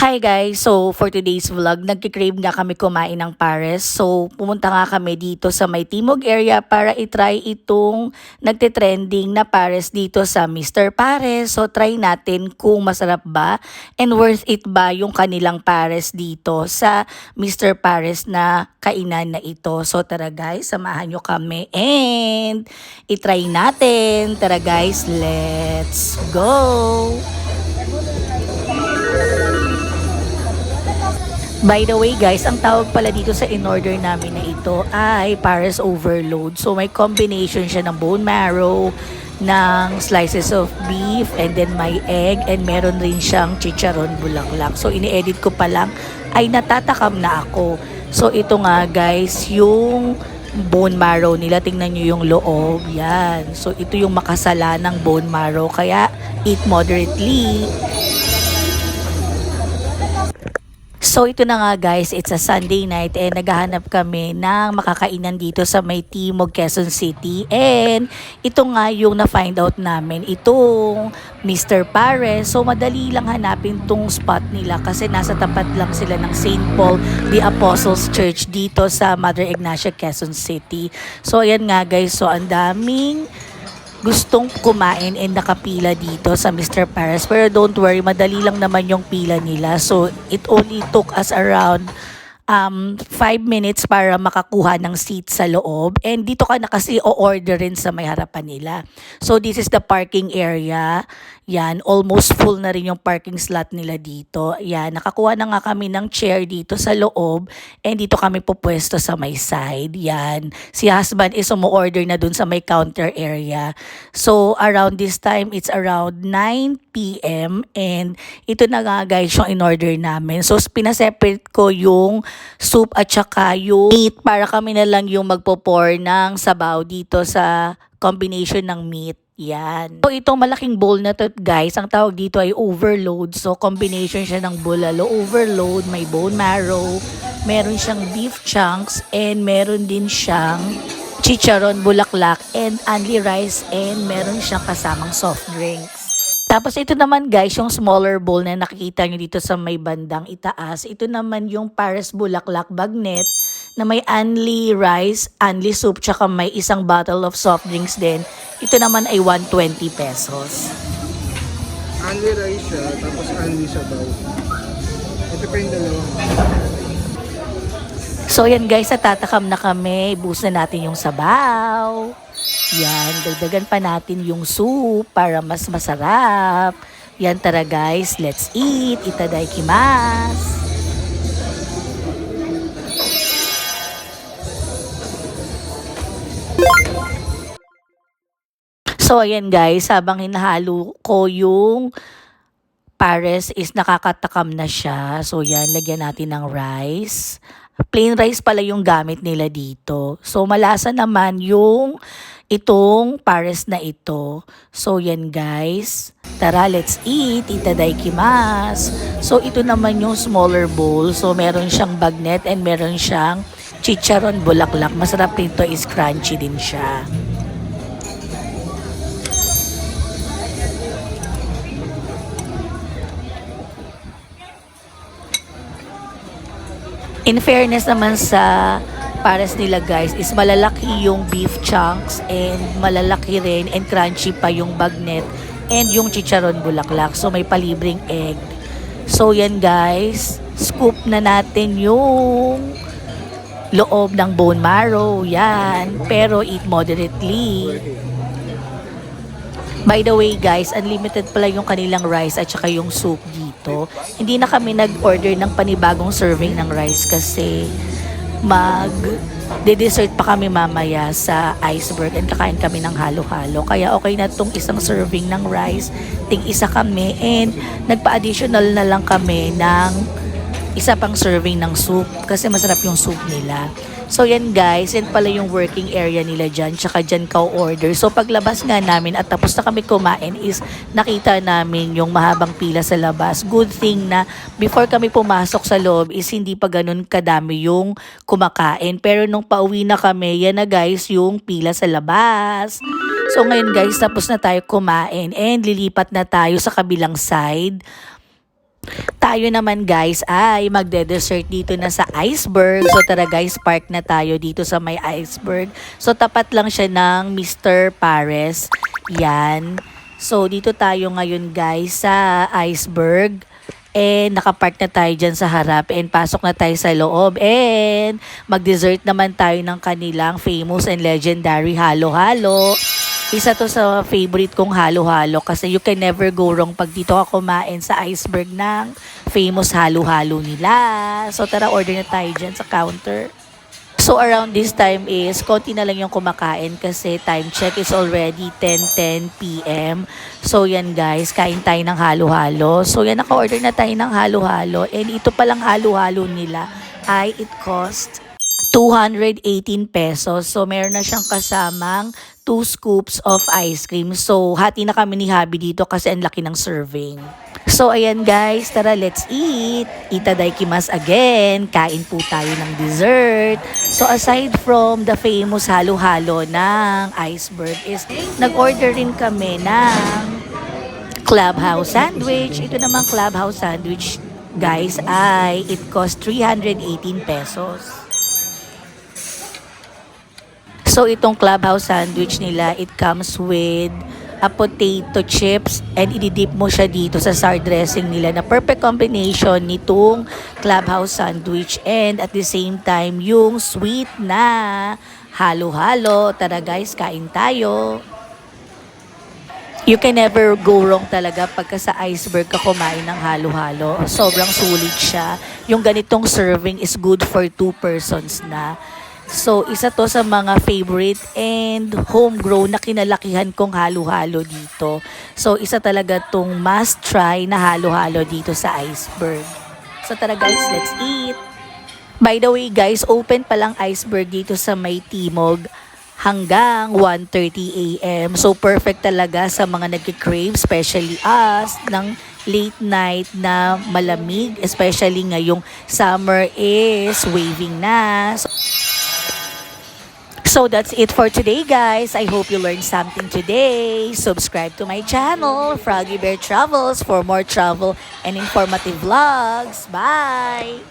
Hi guys! So, for today's vlog, nagkikrave nga kami kumain ng pares. So, pumunta nga kami dito sa may Timog area para itry itong nagtitrending na pares dito sa Mr. Pares. So, try natin kung masarap ba and worth it ba yung kanilang pares dito sa Mr. Pares na kainan na ito. So, tara guys, samahan nyo kami and itry natin. Tara guys, let's go! By the way guys, ang tawag pala dito sa in-order namin na ito ay Paris Overload. So may combination siya ng bone marrow, ng slices of beef, and then may egg, and meron rin siyang chicharon bulaklak. So ini-edit ko pa lang ay natatakam na ako. So ito nga guys, yung bone marrow nila. Tingnan nyo yung loob. Yan. So ito yung makasala ng bone marrow. Kaya eat moderately. So ito na nga guys, it's a Sunday night and naghahanap kami ng makakainan dito sa may Timog, Quezon City. And ito nga yung na-find out namin, itong Mr. Pares. So madali lang hanapin tong spot nila kasi nasa tapat lang sila ng St. Paul the Apostles Church dito sa Mother Ignacia, Quezon City. So ayan nga guys, so ang daming gustong kumain and nakapila dito sa Mr. Paris. Pero don't worry, madali lang naman yung pila nila. So, it only took us around um, 5 minutes para makakuha ng seat sa loob. And dito ka na kasi o-order rin sa may harapan nila. So, this is the parking area. Yan, almost full na rin yung parking slot nila dito. Yan, nakakuha na nga kami ng chair dito sa loob and dito kami pupwesto sa may side. Yan, si husband is umu-order na dun sa may counter area. So, around this time, it's around 9 p.m. and ito na nga guys yung in-order namin. So, pinaseparate ko yung soup at saka yung meat para kami na lang yung magpo-pour ng sabaw dito sa combination ng meat. Yan. So, itong malaking bowl na to, guys, ang tawag dito ay overload. So, combination siya ng bulalo overload, may bone marrow, meron siyang beef chunks, and meron din siyang chicharon bulaklak, and only rice, and meron siyang kasamang soft drinks. Tapos ito naman guys, yung smaller bowl na nakikita nyo dito sa may bandang itaas. Ito naman yung Paris Bulaklak Bagnet na may only rice, only soup, tsaka may isang bottle of soft drinks din. Ito naman ay 120 pesos. Only rice siya, tapos only sabaw. Ito pa yung dalawa. So yan guys, natatakam na kami. Bus na natin yung sabaw. Yan, dagdagan pa natin yung soup para mas masarap. Yan tara guys, let's eat. Itadaikimasu. So ayan guys, habang hinahalo ko yung pares is nakakatakam na siya. So yan, lagyan natin ng rice. Plain rice pala yung gamit nila dito. So malasa naman yung itong pares na ito. So yan guys. Tara, let's eat. Itadaikimasu. So ito naman yung smaller bowl. So meron siyang bagnet and meron siyang chicharon bulaklak. Masarap nito is crunchy din siya. In fairness naman sa pares nila guys is malalaki yung beef chunks and malalaki rin and crunchy pa yung bagnet and yung chicharon bulaklak. So may palibreng egg. So yan guys, scoop na natin yung loob ng bone marrow. Yan. Pero eat moderately. By the way guys, unlimited pala yung kanilang rice at saka yung soup dito. Hindi na kami nag-order ng panibagong serving ng rice kasi mag de-dessert pa kami mamaya sa iceberg and kakain kami ng halo-halo. Kaya okay na tong isang serving ng rice. Ting isa kami and nagpa-additional na lang kami ng isa pang serving ng soup kasi masarap yung soup nila. So yan guys, yan pala yung working area nila dyan, tsaka dyan ka order. So paglabas nga namin at tapos na kami kumain is nakita namin yung mahabang pila sa labas. Good thing na before kami pumasok sa loob is hindi pa ganun kadami yung kumakain. Pero nung pauwi na kami, yan na guys yung pila sa labas. So ngayon guys, tapos na tayo kumain and lilipat na tayo sa kabilang side Tayo naman guys ay magde-dessert dito na sa iceberg. So tara guys, park na tayo dito sa may iceberg. So tapat lang siya ng Mr. Pares. Yan. So dito tayo ngayon guys sa iceberg. And nakapark na tayo dyan sa harap and pasok na tayo sa loob. And mag-dessert naman tayo ng kanilang famous and legendary halo-halo. Isa to sa favorite kong halo-halo kasi you can never go wrong pag dito ka kumain sa iceberg ng famous halo-halo nila. So tara, order na tayo dyan sa counter. So around this time is, konti na lang yung kumakain kasi time check is already 10.10 p.m. So yan guys, kain tayo ng halo-halo. So yan, naka-order na tayo ng halo-halo. And ito palang halo-halo nila ay it cost 218 pesos. So meron na siyang kasamang 2 scoops of ice cream. So hati na kami ni Habi dito kasi ang laki ng serving. So ayan guys, tara let's eat. Itadaikimasu again. Kain po tayo ng dessert. So aside from the famous halo-halo ng iceberg is nag-order rin kami ng clubhouse sandwich. Ito namang clubhouse sandwich guys ay it cost 318 pesos. So itong clubhouse sandwich nila, it comes with a potato chips and ididip mo siya dito sa sour dressing nila na perfect combination nitong clubhouse sandwich and at the same time yung sweet na halo-halo. Tara guys, kain tayo. You can never go wrong talaga pagka sa iceberg ka kumain ng halo-halo. Sobrang sulit siya. Yung ganitong serving is good for two persons na. So, isa to sa mga favorite and homegrown na kinalakihan kong halo-halo dito. So, isa talaga tong must try na halo-halo dito sa iceberg. So, tara guys, let's eat! By the way guys, open pa lang iceberg dito sa may Timog hanggang 1.30 a.m. So perfect talaga sa mga nagki-crave, especially us, ng late night na malamig, especially ngayong summer is waving na. So, So that's it for today guys. I hope you learned something today. Subscribe to my channel, Froggy Bear Travels for more travel and informative vlogs. Bye!